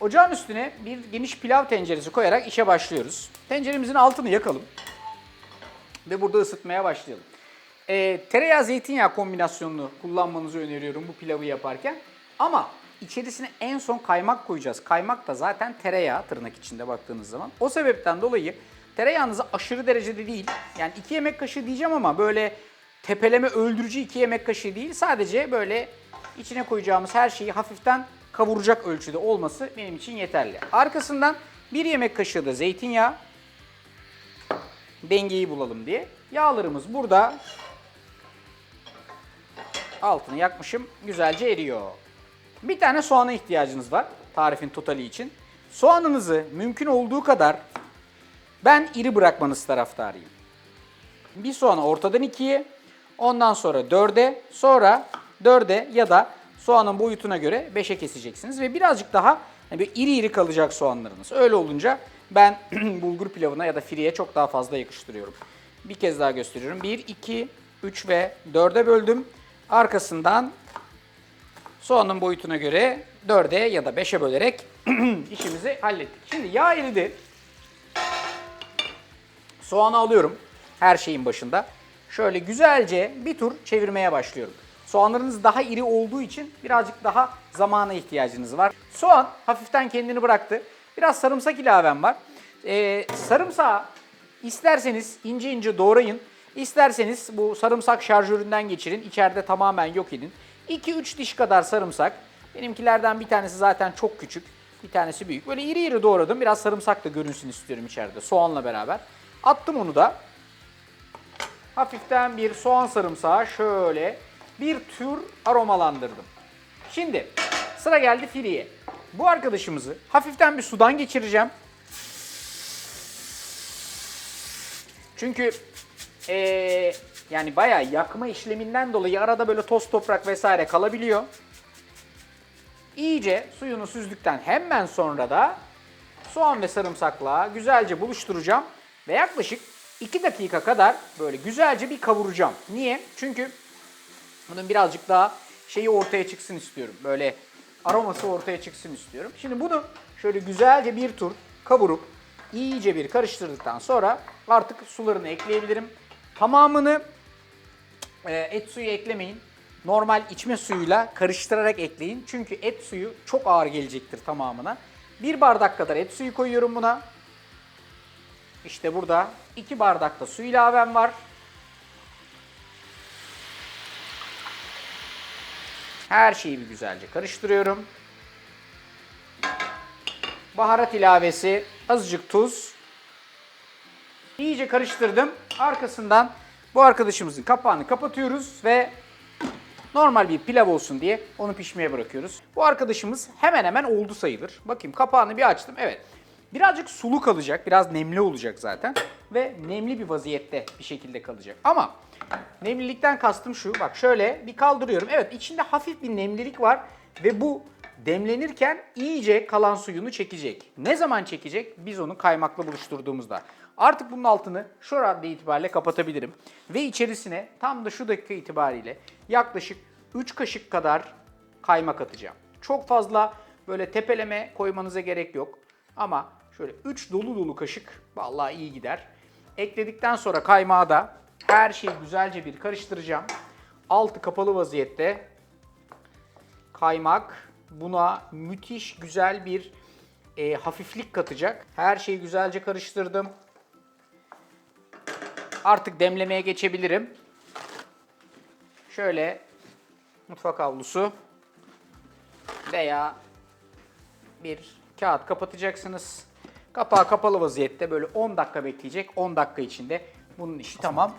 ocağın üstüne bir geniş pilav tenceresi koyarak işe başlıyoruz. Tenceremizin altını yakalım. Ve burada ısıtmaya başlayalım. Ee, tereyağı zeytinyağı kombinasyonunu kullanmanızı öneriyorum bu pilavı yaparken. Ama içerisine en son kaymak koyacağız. Kaymak da zaten tereyağı tırnak içinde baktığınız zaman. O sebepten dolayı tereyağınızı aşırı derecede değil, yani 2 yemek kaşığı diyeceğim ama böyle tepeleme öldürücü 2 yemek kaşığı değil. Sadece böyle içine koyacağımız her şeyi hafiften kavuracak ölçüde olması benim için yeterli. Arkasından 1 yemek kaşığı da zeytinyağı, dengeyi bulalım diye. Yağlarımız burada. Altını yakmışım. Güzelce eriyor. Bir tane soğana ihtiyacınız var tarifin totali için. Soğanınızı mümkün olduğu kadar ben iri bırakmanız taraftarıyım. Bir soğanı ortadan ikiye, ondan sonra dörde, sonra dörde ya da soğanın boyutuna göre beşe keseceksiniz ve birazcık daha hani böyle iri iri kalacak soğanlarınız. Öyle olunca ben bulgur pilavına ya da firiye çok daha fazla yakıştırıyorum. Bir kez daha gösteriyorum. 1, 2, 3 ve 4'e böldüm. Arkasından soğanın boyutuna göre 4'e ya da 5'e bölerek işimizi hallettik. Şimdi yağ eridi. Soğanı alıyorum her şeyin başında. Şöyle güzelce bir tur çevirmeye başlıyorum. Soğanlarınız daha iri olduğu için birazcık daha zamana ihtiyacınız var. Soğan hafiften kendini bıraktı. Biraz sarımsak ilavem var. Ee, sarımsağı isterseniz ince ince doğrayın. İsterseniz bu sarımsak şarjöründen geçirin. İçeride tamamen yok edin. 2-3 diş kadar sarımsak. Benimkilerden bir tanesi zaten çok küçük. Bir tanesi büyük. Böyle iri iri doğradım. Biraz sarımsak da görünsün istiyorum içeride soğanla beraber. Attım onu da. Hafiften bir soğan sarımsağı şöyle bir tür aromalandırdım. Şimdi sıra geldi filiye. Bu arkadaşımızı hafiften bir sudan geçireceğim. Çünkü eee, yani bayağı yakma işleminden dolayı arada böyle toz toprak vesaire kalabiliyor. İyice suyunu süzdükten hemen sonra da soğan ve sarımsakla güzelce buluşturacağım ve yaklaşık 2 dakika kadar böyle güzelce bir kavuracağım. Niye? Çünkü bunun birazcık daha şeyi ortaya çıksın istiyorum. Böyle aroması ortaya çıksın istiyorum. Şimdi bunu şöyle güzelce bir tur kavurup iyice bir karıştırdıktan sonra artık sularını ekleyebilirim. Tamamını e, et suyu eklemeyin. Normal içme suyuyla karıştırarak ekleyin. Çünkü et suyu çok ağır gelecektir tamamına. Bir bardak kadar et suyu koyuyorum buna. İşte burada iki bardak da su ilavem var. Her şeyi bir güzelce karıştırıyorum. Baharat ilavesi, azıcık tuz. İyice karıştırdım. Arkasından bu arkadaşımızın kapağını kapatıyoruz ve normal bir pilav olsun diye onu pişmeye bırakıyoruz. Bu arkadaşımız hemen hemen oldu sayılır. Bakayım kapağını bir açtım. Evet. Birazcık sulu kalacak. Biraz nemli olacak zaten. Ve nemli bir vaziyette bir şekilde kalacak. Ama nemlilikten kastım şu. Bak şöyle bir kaldırıyorum. Evet içinde hafif bir nemlilik var. Ve bu demlenirken iyice kalan suyunu çekecek. Ne zaman çekecek? Biz onu kaymakla buluşturduğumuzda. Artık bunun altını şu radde itibariyle kapatabilirim. Ve içerisine tam da şu dakika itibariyle yaklaşık 3 kaşık kadar kaymak atacağım. Çok fazla böyle tepeleme koymanıza gerek yok. Ama şöyle 3 dolu dolu kaşık vallahi iyi gider. Ekledikten sonra kaymağı da her şeyi güzelce bir karıştıracağım. Altı kapalı vaziyette kaymak buna müthiş güzel bir e, hafiflik katacak. Her şeyi güzelce karıştırdım. Artık demlemeye geçebilirim. Şöyle mutfak havlusu veya bir kağıt kapatacaksınız. Kapağı kapalı vaziyette böyle 10 dakika bekleyecek. 10 dakika içinde bunun işi tamam.